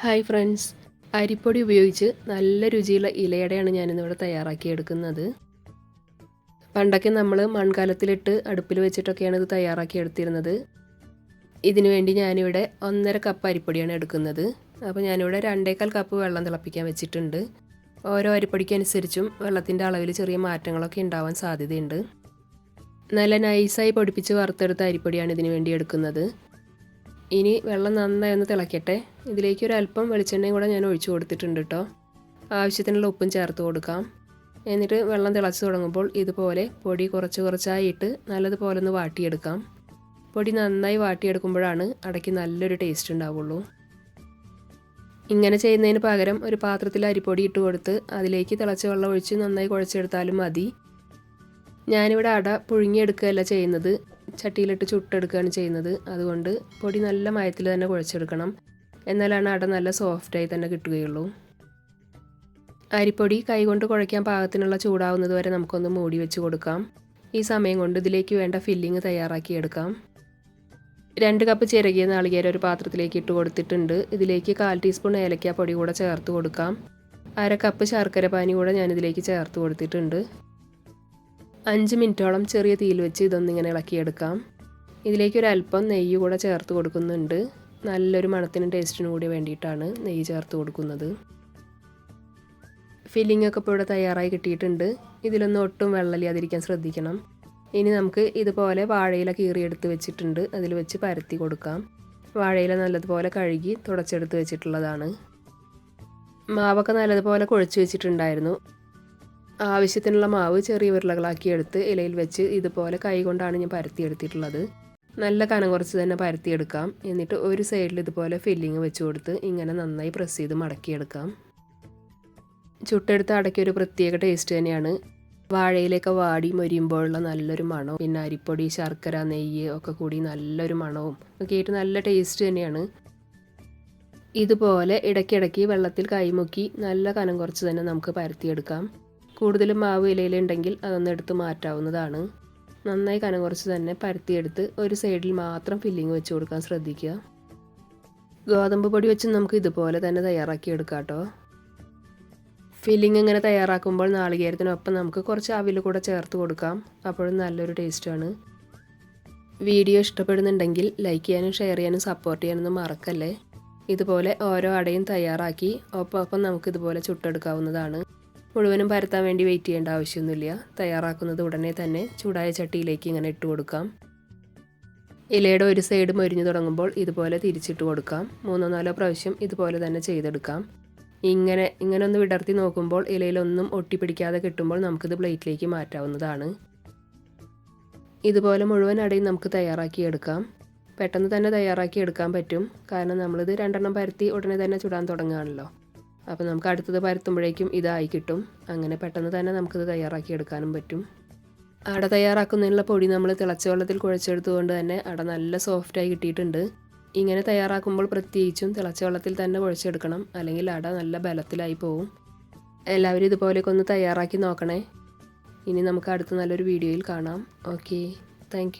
Hi friends. അരിപ്പൊടി ഉപയോഗിച്ച് നല്ല രുചിയുള്ള ഇലയടയാണ് ഞാനിന്നിവിടെ തയ്യാറാക്കിയെടുക്കുന്നത്. പണ്ടൊക്കെ നമ്മൾ മൺകാലത്തിലിട്ട് അടുപ്പിൽ വെച്ചിട്ടൊക്കെയാണ് ഇത് തയ്യാറാക്കി എടുത്തിരുന്നത് ഇതിനു വേണ്ടി ഞാനിവിടെ ഒന്നര കപ്പ് അരിപ്പൊടിയാണ് എടുക്കുന്നത്. അപ്പോൾ ഞാനിവിടെ രണ്ടേക്കാൽ കപ്പ് വെള്ളം തിളപ്പിക്കാൻ വെച്ചിട്ടുണ്ട്. ഓരോ അരിപ്പൊടിക്കനുസരിച്ചും വെള്ളത്തിന്റെ അളവിൽ ചെറിയ മാറ്റങ്ങളൊക്കെ ഉണ്ടാവാൻ സാധ്യതയുണ്ട്. നല്ല നൈസായി പൊടിപ്പിച്ച് വറുത്തെടുത്ത അരിപ്പൊടിയാണ് ഇതിനു വേണ്ടി എടുക്കുന്നത്. ഇനി വെള്ളം നന്നായി ഒന്ന് തിളക്കട്ടെ. ഇതിലേക്ക് ഒരു അല്പം വെളിച്ചെണ്ണയും കൂടെ ഞാൻ ഒഴിച്ചു കൊടുത്തിട്ടുണ്ട് കേട്ടോ ആവശ്യത്തിനുള്ള ഉപ്പും ചേർത്ത് കൊടുക്കാം. എന്നിട്ട് വെള്ളം തിളച്ച് തുടങ്ങുമ്പോൾ ഇതുപോലെ പൊടി കുറച്ച് കുറച്ചായിട്ട് നല്ലതുപോലെ ഒന്ന് വാട്ടിയെടുക്കാം. പൊടി നന്നായി വാട്ടിയെടുക്കുമ്പോഴാണ് അടയ്ക്ക് നല്ലൊരു ടേസ്റ്റ് ഉണ്ടാവുള്ളൂ. ഇങ്ങനെ ചെയ്യുന്നതിന് പകരം ഒരു പാത്രത്തിൽ അരിപ്പൊടി ഇട്ട് കൊടുത്ത് അതിലേക്ക് തിളച്ച വെള്ളം ഒഴിച്ച് നന്നായി കുഴച്ചെടുത്താലും മതി. ഞാനിവിടെ അട പുഴുങ്ങിയെടുക്കുകയല്ല ചെയ്യുന്നത്. ചട്ടിയിലിട്ട് ചുട്ടെടുക്കുകയാണ് ചെയ്യുന്നത്. അതുകൊണ്ട് പൊടി നല്ല മയത്തിൽ തന്നെ കുഴച്ചെടുക്കണം. എന്നാലാണ് അട നല്ല സോഫ്റ്റായി തന്നെ കിട്ടുകയുള്ളൂ. അരിപ്പൊടി കൈകൊണ്ട് കുഴയ്ക്കാൻ പാകത്തിനുള്ള ചൂടാവുന്നത് വരെ നമുക്കൊന്ന് മൂടി വെച്ച് കൊടുക്കാം. ഈ സമയം കൊണ്ട് ഇതിലേക്ക് വേണ്ട ഫില്ലിങ് തയ്യാറാക്കിയെടുക്കാം രണ്ട് കപ്പ് ചിരകിയ നാളികേരം ഒരു പാത്രത്തിലേക്ക് ഇട്ട് കൊടുത്തിട്ടുണ്ട്. ഇതിലേക്ക് കാൽ ടീസ്പൂൺ ഏലക്കാ പൊടി കൂടെ ചേർത്ത് കൊടുക്കാം. അര കപ്പ് ശർക്കര പാനി കൂടെ ഞാനിതിലേക്ക് ചേർത്ത് കൊടുത്തിട്ടുണ്ട്. അഞ്ച് മിനിറ്റോളം ചെറിയ തീയിൽ വെച്ച് ഇതൊന്നിങ്ങനെ ഇളക്കിയെടുക്കാം. ഇതിലേക്ക് ഒരു അല്പം നെയ്യ് കൂടെ ചേർത്ത് കൊടുക്കുന്നുണ്ട്. നല്ലൊരു മണത്തിനും ടേസ്റ്റിനും കൂടി വേണ്ടിയിട്ടാണ് നെയ്യ് ചേർത്ത് കൊടുക്കുന്നത്. ഫില്ലിംഗ് ഒക്കെ ഇപ്പോൾ ഇവിടെ തയ്യാറായി കിട്ടിയിട്ടുണ്ട്. ഇതിലൊന്നും ഒട്ടും വെള്ളലിയാതിരിക്കാൻ ശ്രദ്ധിക്കണം. ഇനി നമുക്ക് ഇതുപോലെ വാഴയില കീറിയെടുത്ത് വെച്ചിട്ടുണ്ട്. അതിൽ വെച്ച് പരത്തി കൊടുക്കാം. വാഴയില നല്ലതുപോലെ കഴുകി തുടച്ചെടുത്ത് വെച്ചിട്ടുള്ളതാണ്. മാവൊക്കെ നല്ലതുപോലെ കുഴച്ച് വെച്ചിട്ടുണ്ടായിരുന്നു. ആവശ്യത്തിനുള്ള മാവ് ചെറിയ ഉരുളകളാക്കി എടുത്ത് ഇലയിൽ വെച്ച് ഇതുപോലെ കൈ കൊണ്ടാണ് ഞാൻ പരത്തിയെടുത്തിട്ടുള്ളത്. നല്ല കനം കുറച്ച് തന്നെ പരത്തിയെടുക്കാം. എന്നിട്ട് ഒരു സൈഡിൽ ഇതുപോലെ ഫില്ലിങ് വെച്ച് കൊടുത്ത് ഇങ്ങനെ നന്നായി പ്രസ് ചെയ്ത് മടക്കിയെടുക്കാം. ചുട്ടെടുത്ത് അടയ്ക്ക് ഒരു പ്രത്യേക ടേസ്റ്റ് തന്നെയാണ്. വാഴയിലൊക്കെ വാടി മൊരിയുമ്പോഴുള്ള നല്ലൊരു മണവും പിന്നെ അരിപ്പൊടി ശർക്കര നെയ്യ് ഒക്കെ കൂടി നല്ലൊരു മണവും ഒക്കെ ആയിട്ട് നല്ല ടേസ്റ്റ് തന്നെയാണ്. ഇതുപോലെ ഇടയ്ക്കിടയ്ക്ക് വെള്ളത്തിൽ കൈമുക്കി നല്ല കനം കുറച്ച് തന്നെ നമുക്ക് പരത്തിയെടുക്കാം. കൂടുതലും മാവ് ഇലയിലുണ്ടെങ്കിൽ അതൊന്ന് എടുത്ത് മാറ്റാവുന്നതാണ്. നന്നായി കനം കുറച്ച് തന്നെ പരത്തിയെടുത്ത് ഒരു സൈഡിൽ മാത്രം ഫില്ലിങ് വെച്ച് കൊടുക്കാൻ ശ്രദ്ധിക്കുക. ഗോതമ്പ് പൊടി വെച്ച് നമുക്ക് ഇതുപോലെ തന്നെ തയ്യാറാക്കി എടുക്കാം കേട്ടോ. ഫില്ലിങ് ഇങ്ങനെ തയ്യാറാക്കുമ്പോൾ നാളികേരത്തിനൊപ്പം നമുക്ക് കുറച്ച് അവിൽ കൂടെ ചേർത്ത് കൊടുക്കാം. അപ്പോഴും നല്ലൊരു ടേസ്റ്റാണ് വീഡിയോ ഇഷ്ടപ്പെടുന്നുണ്ടെങ്കിൽ ലൈക്ക് ചെയ്യാനും ഷെയർ ചെയ്യാനും സപ്പോർട്ട് ചെയ്യാനൊന്നും മറക്കല്ലേ? ഇതുപോലെ ഓരോ അടയും തയ്യാറാക്കി ഒപ്പം ഒപ്പം നമുക്കിതുപോലെ ചുട്ടെടുക്കാവുന്നതാണ്. മുഴുവനും പരത്താൻ വേണ്ടി വെയിറ്റ് ചെയ്യേണ്ട ആവശ്യമൊന്നുമില്ല. തയ്യാറാക്കുന്നത് ഉടനെ തന്നെ ചൂടായ ചട്ടിയിലേക്ക് ഇങ്ങനെ ഇട്ട് കൊടുക്കാം. ഇലയുടെ ഒരു സൈഡ് മൊരിഞ്ഞു തുടങ്ങുമ്പോൾ ഇതുപോലെ തിരിച്ചിട്ട് കൊടുക്കാം. മൂന്നോ നാലോ പ്രാവശ്യം ഇതുപോലെ തന്നെ ചെയ്തെടുക്കാം. ഇങ്ങനെ ഇങ്ങനെ ഒന്ന് വിടർത്തി നോക്കുമ്പോൾ ഇലയിലൊന്നും ഒട്ടിപ്പിടിക്കാതെ കിട്ടുമ്പോൾ നമുക്കിത് പ്ലേറ്റിലേക്ക് മാറ്റാവുന്നതാണ്. ഇതുപോലെ മുഴുവൻ അടയും നമുക്ക് തയ്യാറാക്കിയെടുക്കാം പെട്ടെന്ന് തന്നെ തയ്യാറാക്കി എടുക്കാൻ പറ്റും. കാരണം നമ്മളിത് രണ്ടെണ്ണം പരത്തി ഉടനെ തന്നെ ചുടാൻ തുടങ്ങുകയാണല്ലോ. അപ്പോൾ നമുക്ക് അടുത്തത് പരത്തുമ്പോഴേക്കും ഇതായി കിട്ടും. അങ്ങനെ പെട്ടെന്ന് തന്നെ നമുക്കിത് തയ്യാറാക്കി എടുക്കാനും പറ്റും. അട തയ്യാറാക്കുന്നതിനുള്ള പൊടി നമ്മൾ തിളച്ച വെള്ളത്തിൽ കുഴച്ചെടുത്തുകൊണ്ട് തന്നെ അട നല്ല സോഫ്റ്റായി കിട്ടിയിട്ടുണ്ട്. ഇങ്ങനെ തയ്യാറാക്കുമ്പോൾ പ്രത്യേകിച്ചും തിളച്ച വെള്ളത്തിൽ തന്നെ കുഴച്ചെടുക്കണം. അല്ലെങ്കിൽ അട നല്ല ബലത്തിലായി പോവും. എല്ലാവരും ഇതുപോലെയൊക്കെ ഒന്ന് തയ്യാറാക്കി നോക്കണേ. ഇനി നമുക്ക് അടുത്ത നല്ലൊരു വീഡിയോയിൽ കാണാം. Okay thank